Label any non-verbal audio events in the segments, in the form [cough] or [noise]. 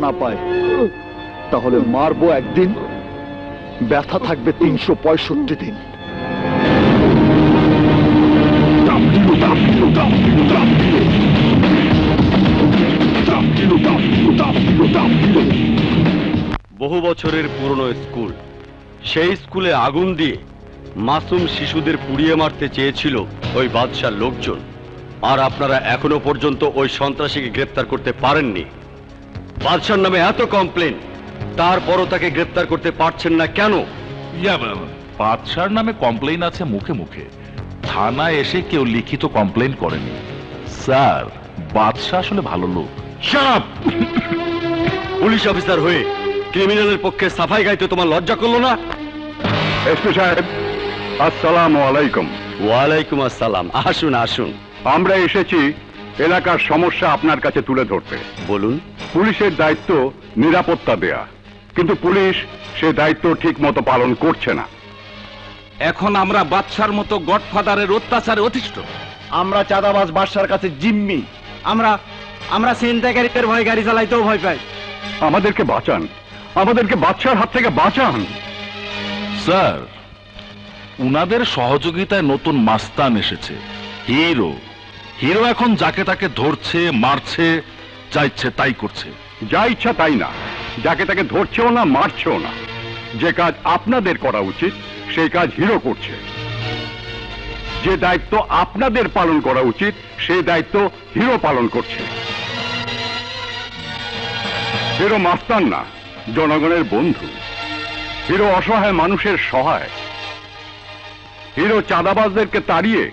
না পায়, তাহলে মারবো একদিন, ব্যথা থাকবে তিনশো পঁয়ষট্টি দিন। বহু বছরের পুরনো স্কুল। সেই স্কুলে আগুন দিয়ে মাসুম শিশুদের পুড়িয়ে মারতে চেয়েছিল ওই বাদশার লোকজন। আর আপনারা এখনও পর্যন্ত ওই সন্ত্রাসীকে গ্রেপ্তার করতে পারেননি। বাদশার নামে এত কমপ্লেন তারপরও তাকে গ্রেপ্তার করতে পারছেন না কেন? ইয়া বাদশার নামে কমপ্লেন আছে মুখে মুখে। থানায় এসে কেউ লিখিত কমপ্লেন করেনি। স্যার বাদশা আসলে ভালো লোক। পুলিশ অফিসার হয়ে ক্রিমিনালের পক্ষে সাফাই গাইতে তোমার লজ্জা করল না? এসপি সাহেব আসসালামু আলাইকুম। ওয়ালাইকুম আসসালাম। আসুন আসুন। আমরা এসেছি এলাকার সমস্যা আপনার কাছে তুলে ধরতে। বলুন। পুলিশের দায়িত্ব নিরাপত্তা দেয়া। কিন্তু পুলিশ সে দায়িত্ব ঠিক মতো পালন করছে না। এখন আমরা বাদশার মতো গডফাদারের অত্যাচারে অতিষ্ঠ। আমরা চাঁদাবাজ বাদশার কাছে জিম্মি। আমরা আমরা ছিনতাইকারীদের ভয় গাড়ি চালাইতেও ভয় পাই। আমাদেরকে বাঁচান। আমাদেরকে বাচ্চার হাত থেকে বাঁচান। স্যার উনাদের সহযোগিতায় নতুন মাস্তান এসেছে। হিরো। হিরো এখন যাকে তাকে ধরছে মারছে যা ইচ্ছে তাই করছে। যা ইচ্ছা তাই না। যাকে তাকে ধরছেও না, মারছেও না। যে কাজ আপনাদের করা উচিত, সেই কাজ হিরো করছে। যে দায়িত্ব আপনাদের পালন করা উচিত, সেই দায়িত্ব হিরো পালন করছে। হিরো মাস্তান না, জনগণের বন্ধু। হিরো অসহায় মানুষের সহায়। হিরো চাঁদাবাজদেরকে তাড়িয়ে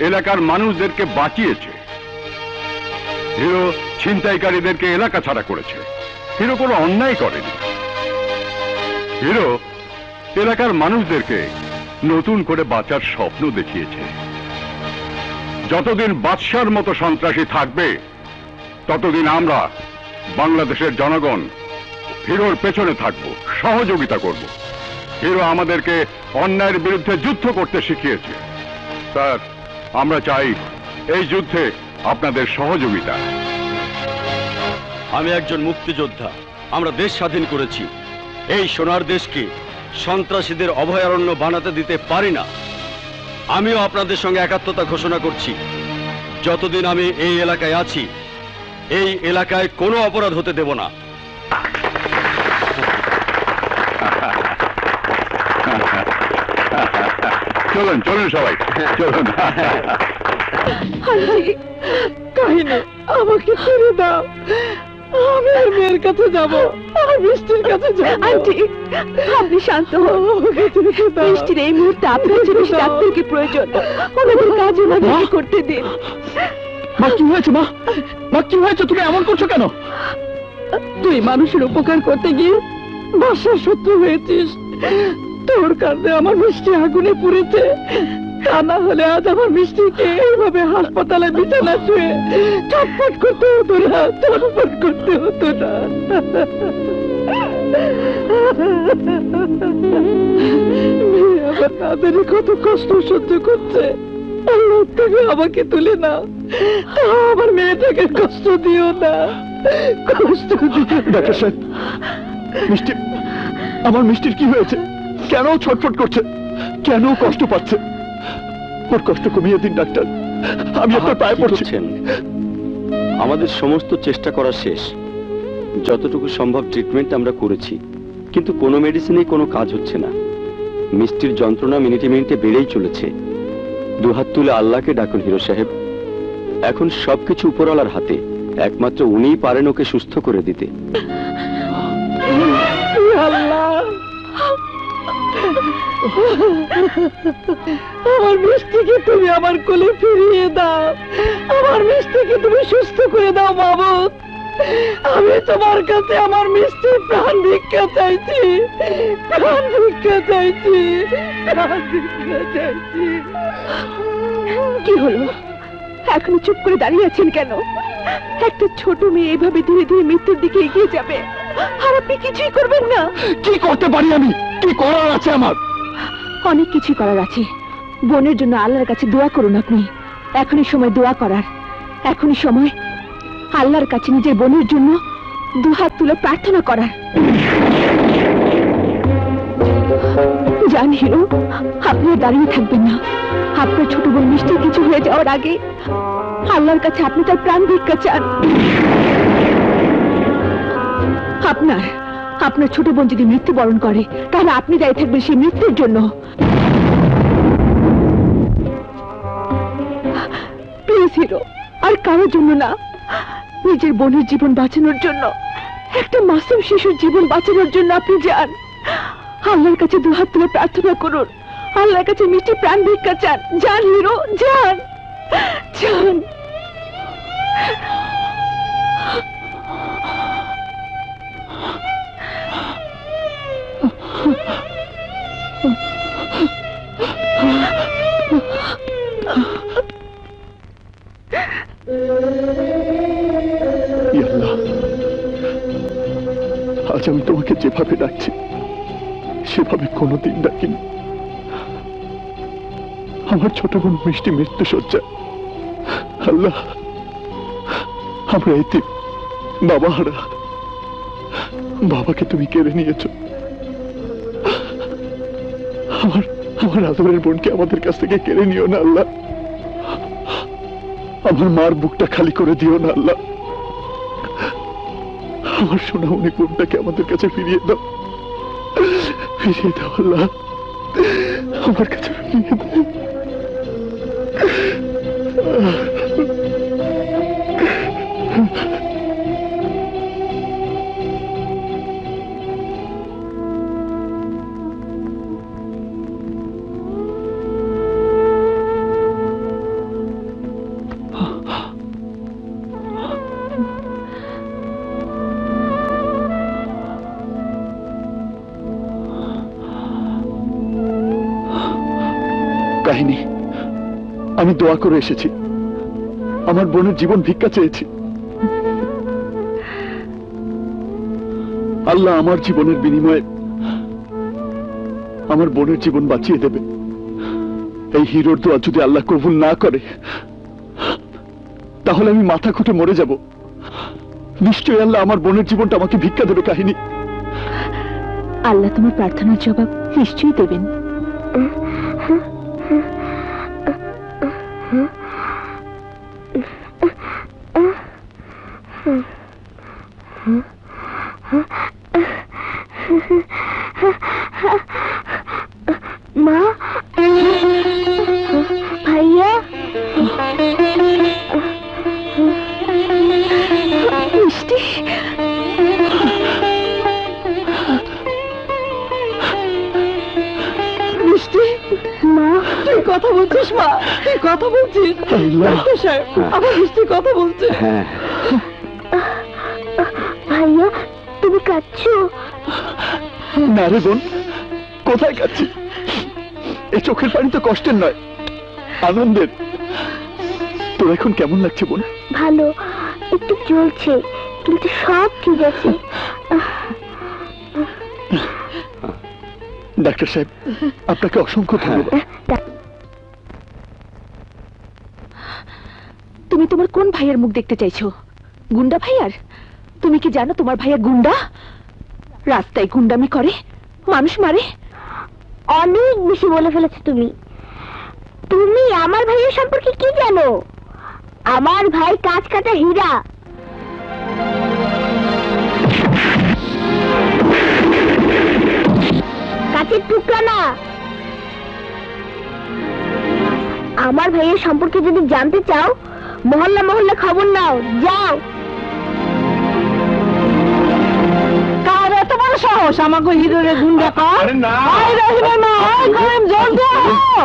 এলাকার মানুষদেরকে বাঁচিয়েছে। হিরো ছিনতাইকারীদেরকে এলাকা ছাড়া করেছে। হিরো কোনো অন্যায় করেনি। হিরো এলাকার মানুষদেরকে নতুন করে বাঁচার স্বপ্ন দেখিয়েছে। যতদিন বাদশার মতো সন্ত্রাসী থাকবে, ততদিন আমরা বাংলাদেশের জনগণ হিরোর পেছনে থাকব, সহযোগিতা করব। হিরো আমাদেরকে অন্যায়ের বিরুদ্ধে যুদ্ধ করতে শিখিয়েছে। স্যার, আমরা চাই এই যুদ্ধে আপনাদের সহযোগিতা। আমি একজন মুক্তিযোদ্ধা। আমরা দেশ স্বাধীন করেছি। এই সোনার দেশকে সন্ত্রাসীদের অভয়ারণ্য বানাতে দিতে পারি না। আমিও আপনাদের সঙ্গে একাত্মতা ঘোষণা করছি। যতদিন আমি এই এলাকায় আছি এই এলাকায় কোনো অপরাধ হতে দেব না। চলুন চলুন সবাই। চলুন। কাহিনী আমাকে ছেড়ে দাও। আমি আর মেয়ের কাছে যাব আর বৃষ্টির কাছে যাব। আন্টি আপনি শান্ত হন। এই মুহূর্তে আপনার যে বেশি ডাক্তারকে প্রয়োজন। ওনাদের কাজ ওনাদেরকে করতে দিন। মা কি হয়েছে মা? মা কি হয়েছে? তুমি এমন করছ কেন? তুই মানুষের উপকার করতে গিয়ে বাসার শত্রু হয়েছিস। তোর কারণে আমার মিষ্টি আগুনে পুড়েছে। তা না হলে আজ আমার মিষ্টিকে এইভাবে হাসপাতালে বিছানা শুয়ে চটপট করতে হতো না চটপট করতে হতো না। আমার তাদের কত কষ্ট সহ্য করছে। আল্লাহ থেকে আমাকে তুলে তাও আমার মেয়েটাকে কষ্ট দিও না, কষ্ট দিও ডাক্তার সাহেব, মিষ্টি আমার মিষ্টির কি হয়েছে? কেন ছটফট করছে? কেন কষ্ট পাচ্ছে? ওর কষ্ট কমিয়ে দিন ডাক্তার। আমি আপনার পায়ে পড়ছি। আমাদের সমস্ত চেষ্টা করা শেষ। যতটুকু সম্ভব ট্রিটমেন্ট আমরা করেছি। কিন্তু কোনো মেডিসিনেই কোনো কাজ হচ্ছে না। মিষ্টির যন্ত্রণা মিনিটে মিনিটে বেড়েই চলেছে। দুহাত তুলে আল্লাহকে ডাকুন হিরো সাহেব। এখন সবকিছু উপরওয়ালার হাতে। একমাত্র উনিই পারেন ওকে সুস্থ করে দিতে। আমার মিষ্টিকে তুমি আমার কোলে ফিরিয়ে দাও। আমার মিষ্টিকে তুমি সুস্থ করে দাও মাবুদ আমি তোমার কাছে আমার মিষ্টির প্রাণ ভিক্ষা চাইছি। প্রাণ ভিক্ষা চাইছি। প্রাণ ভিক্ষা চাইছি। কি হলো? এখনও চুপ করে দাঁড়িয়ে আছেন কেন? একটা ছোট মেয়ে এভাবে ধীরে ধীরে মৃত্যুর দিকে এগিয়ে যাবে। আর আপনি কিছুই করবেন না। কি করতে পারি আমি? কি করার আছে আমার? অনেক কিছু করার আছে। বোনের জন্য আল্লাহর কাছে দোয়া করুন আপনি। এখনই সময় দোয়া করার। এখনই সময় আল্লাহর কাছে নিজের বোনের জন্য দুহাত তুলে প্রার্থনা করার। জান হিরো, আপনি দাঁড়িয়ে থাকবেন না। আপনার ছোট বোন মিষ্টি কিছু হয়ে যাওয়ার আগে আল্লাহর কাছে আপনি তার প্রাণ ভিক্ষা চান। আপনার আপনার ছোট বোন যদি মৃত্যুবরণ করে, তাহলে আপনি দায়ী থাকবেন সেই মৃত্যুর জন্য। হিরো, আর কারোর জন্য না। নিজের বোনের জীবন বাঁচানোর জন্য, একটা মাসুম শিশুর জীবন বাঁচানোর জন্য আপনি যান। আল্লাহর কাছে দুহাত তুলে প্রার্থনা করুন। আল্লাহর কাছে মিষ্টি প্রাণ ভিক্ষা চান। যান, হিরো, যান। যান। ডাকিনি আমার ছোট বোন মিষ্টি মৃত্যু সজ্জা। আল্লাহ, আমরা এতে বাবা হারা, বাবাকে তুমি কেড়ে নিয়েছো। আমার আমার আদরের বোনকে আমাদের কাছ থেকে কেড়ে নিও না আল্লাহ। আমার মার বুকটা খালি করে দিও না আল্লাহ। আমার সোনামণি বোনটাকে আমাদের কাছে ফিরিয়ে দাও। ফিরিয়ে দাও আল্লাহ। আমার কাছে কাহিনী। আমি দোয়া করে এসেছি। আমার বোনের জীবন ভিক্ষা চেয়েছি। আল্লাহ আমার জীবনের বিনিময়ে আমার বোনের জীবন বাঁচিয়ে দেবে। এই হিরোর দোয়া যদি আল্লাহ কবুল না করে, তাহলে আমি মাথা খুঁটে মরে যাব। নিশ্চয়ই আল্লাহ আমার বোনের জীবনটা আমাকে ভিক্ষা দেবে, কাহিনী। আল্লাহ তোমার প্রার্থনার জবাব নিশ্চয়ই দেবেন। Mm-hmm. মা তুই কথা বলছিস মা? তুই কথা বলছিস? আল্লাহ। ডাক্তার সাহেব আমার মিষ্টি কথা বলছে। হ্যাঁ। ভাইয়া তুমি কাঁদছো? না রে বোন কোথায় এই চোখের পানি তো কষ্টের নয় আনন্দের। তোর এখন কেমন লাগছে বোন? ভালো একটু চলছে কিন্তু সব ঠিক আছে। ডাক্তার সাহেব [laughs] আপনাকে অসংখ্য ধন্যবাদ। তুমি তোমার কোন ভাইয়ের মুখ দেখতে চাইছো? গুন্ডা ভাইয়ার? তুমি কি জানো তোমার ভাইয়া গুন্ডা? রাস্তায় গুন্ডামি করে মানুষ মারে। অনেক বেশি বলে ফেলেছো তুমি। তুমি আমার ভাইয়ের সম্পর্কে কি জানো? আমার ভাই কাজ কাটা হীরা। কাছের টুকরা না। আমার ভাইয়ের সম্পর্কে যদি জানতে চাও মহল্লা মহল্লা খবর নাও যাও। কার এত বড় সাহস? আমাকে হিরোরে গুন্ডা কর? আরে না। মা আই করিম জলদি আও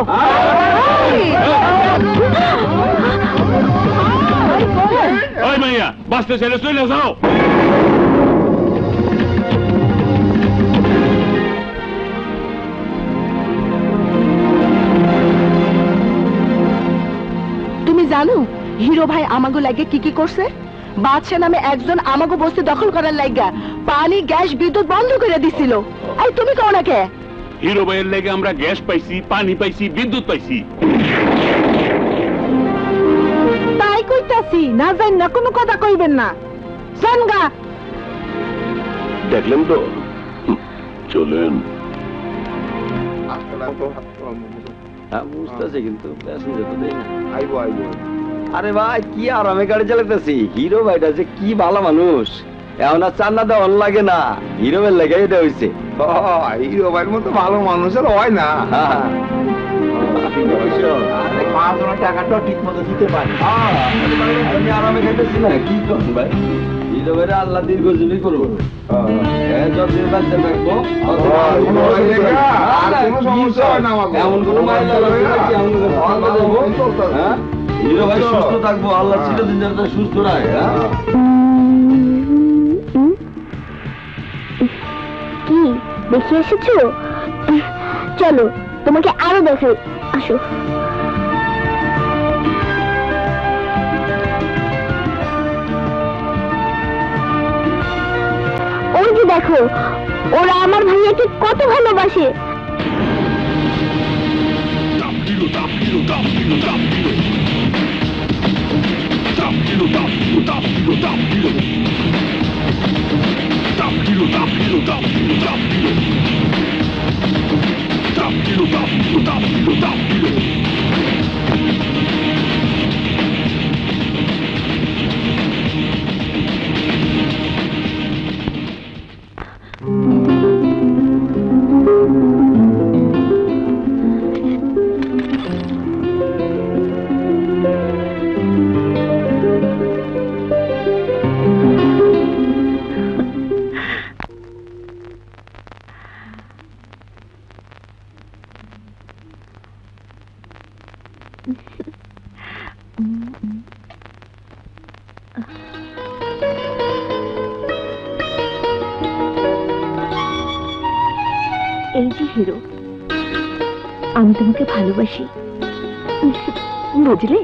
ওই মাইয়া বাঁচতে ছেলে চলে যাও। জানো? হিরো ভাই আমাগো লাগে কি কি করছে? বাদশা নামে একজন আমাগো বস্তি দখল করার লাগা পানি গ্যাস বিদ্যুৎ বন্ধ করে দিছিল। এই তুমি কও না কে? হিরো ভাইয়ের লেগে আমরা গ্যাস পাইছি পানি পাইছি বিদ্যুৎ পাইছি। তাই কইতাছি না যাই না কোনো কথা কইবেন না। জানগা দেখলেন তো? চলেন। হ্যাঁ বুঝতেছি কিন্তু প্যাসেঞ্জার তো দেই না। আরে ভাই কি আরামে গাড়ি চালাতেছি হিরো ভাইটা যে কি ভালো মানুষ এখন আর চান্না দেওয়ার লাগে না হিরো ভাই লেগে এটা হইছে হিরো ভাইয়ের মতো ভালো মানুষের হয় না হ্যাঁ। টাকাটা ঠিক মতো দিতে পারি আমি আরামে খাইতেছি না কি করুন ভাই হিরো ভাইরা আল্লাহ দীর্ঘ করব হ্যাঁ, যতদিন থাকব, হয় এমন কোনো এমন কোনো সুস্থ থাকব আল্লাহ চিরদিন যেন সুস্থ হ্যাঁ? কি দেখে এসেছ? চলো তোমাকে আরও দেখাই। আসো। ওই যে দেখো ওরা আমার ভাইয়াকে কত ভালোবাসে। Lutar, lutar, lutar, top. যে হিরো আমি তোমাকে ভালোবাসি। বুঝলে?